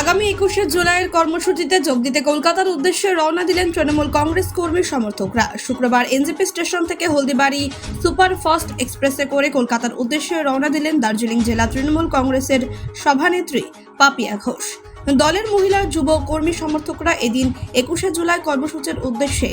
আগামী একুশে জুলাইয়ের কর্মসূচিতে যোগ দিতে কলকাতার উদ্দেশ্যে রওনা দিলেন তৃণমূল কংগ্রেস কর্মী সমর্থকরা। শুক্রবার এনজেপি স্টেশন থেকে হলদিবাড়ি সুপার ফাস্ট এক্সপ্রেসে করে কলকাতার উদ্দেশ্যে রওনা দিলেন দার্জিলিং জেলা তৃণমূল কংগ্রেসের সভানেত্রী পাপিয়া ঘোষ। দলের মহিলা যুব কর্মী সমর্থকরা এদিন একুশে জুলাই কর্মসূচির উদ্দেশ্যে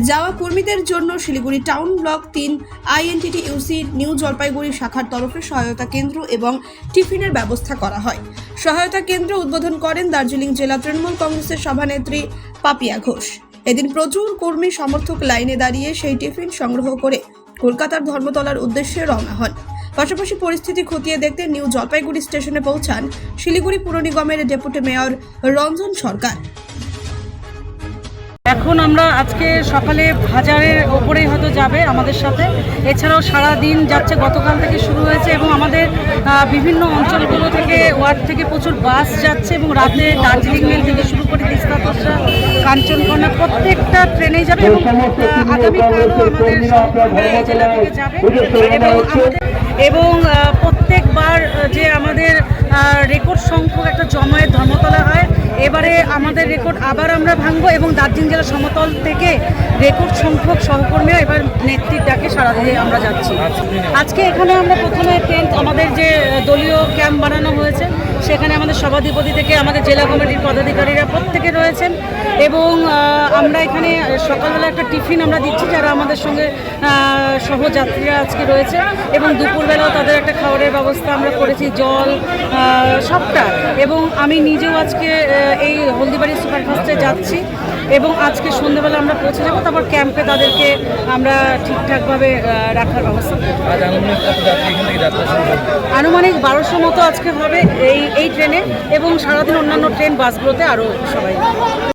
যাওয়া কর্মীদের জন্য শিলিগুড়ি টাউন ব্লক তিন আইএনটিটি ইউসি নিউ জলপাইগুড়ি শাখার তরফে সহায়তা কেন্দ্র এবং টিফিনের ব্যবস্থা করা হয়। সহায়তা কেন্দ্র উদ্বোধন করেন দার্জিলিং জেলা তৃণমূল কংগ্রেসের সভানেত্রী পাপিয়া ঘোষ। এদিন প্রচুর কর্মী সমর্থক লাইনে দাঁড়িয়ে সেই টিফিন সংগ্রহ করে কলকাতার ধর্মতলার উদ্দেশ্যে রওনা হন। পাশাপাশি পরিস্থিতি খতিয়ে দেখতে নিউ জলপাইগুড়ি স্টেশনে পৌঁছান শিলিগুড়ি পুর নিগমের ডেপুটি মেয়র রঞ্জন সরকার। এখন আমরা আজকে সকালে হাজারের ওপরেই হয়তো যাবে আমাদের সাথে। এছাড়াও সারা দিন যাচ্ছে, গতকাল থেকে শুরু হয়েছে এবং আমাদের বিভিন্ন অঞ্চলগুলো থেকে, ওয়ার্ড থেকে প্রচুর বাস যাচ্ছে এবং রাতে দার্জিলিং মেল থেকে শুরু করে তিস্তা তোষা কাঞ্চনকন্যা প্রত্যেকটা ট্রেনে যাবে এবং আগামীকালও আমাদের জেলা থেকে যাবে। এবং প্রত্যেকবার যে আমাদের রেকর্ড সংখ্যক একটা হয় এবারে আমাদের রেকর্ড আবার আমরা ভাঙবো এবং দার্জিলিং জেলা সমতল থেকে রেকর্ড সংখ্যক সহকর্মীরা এবার নেত্রীর ডাকে সারা দিয়ে আমরা যাচ্ছি। আজকে এখানে আমরা প্রথমে টেন্ট আমাদের যে দলীয় ক্যাম্প বানানো হয়েছে, সেখানে আমাদের সভাধিপতি থেকে আমাদের জেলা কমিটির পদাধিকারীরা প্রত্যেকে রয়েছেন এবং আমরা এখানে সকালবেলা একটা টিফিন আমরা দিচ্ছি, যারা আমাদের সঙ্গে সহযাত্রীরা আজকে রয়েছে এবং দুপুরবেলাও তাদের একটা খাবারের ব্যবস্থা আমরা করেছি, জল সবটা। এবং আমি নিজেও আজকে এই হলদিবাড়ি সুপারফাস্টে যাচ্ছি এবং আজকে সন্ধ্যেবেলা আমরা পৌঁছে যাব তারপর ক্যাম্পে তাদেরকে আমরা ঠিকঠাকভাবে রাখার ব্যবস্থা আনুমানিক বারোশো মতো আজকে হবে এই এই ট্রেনে এবং সারাদিন অন্যান্য ট্রেন বাসগুলোতে আরও সবাই।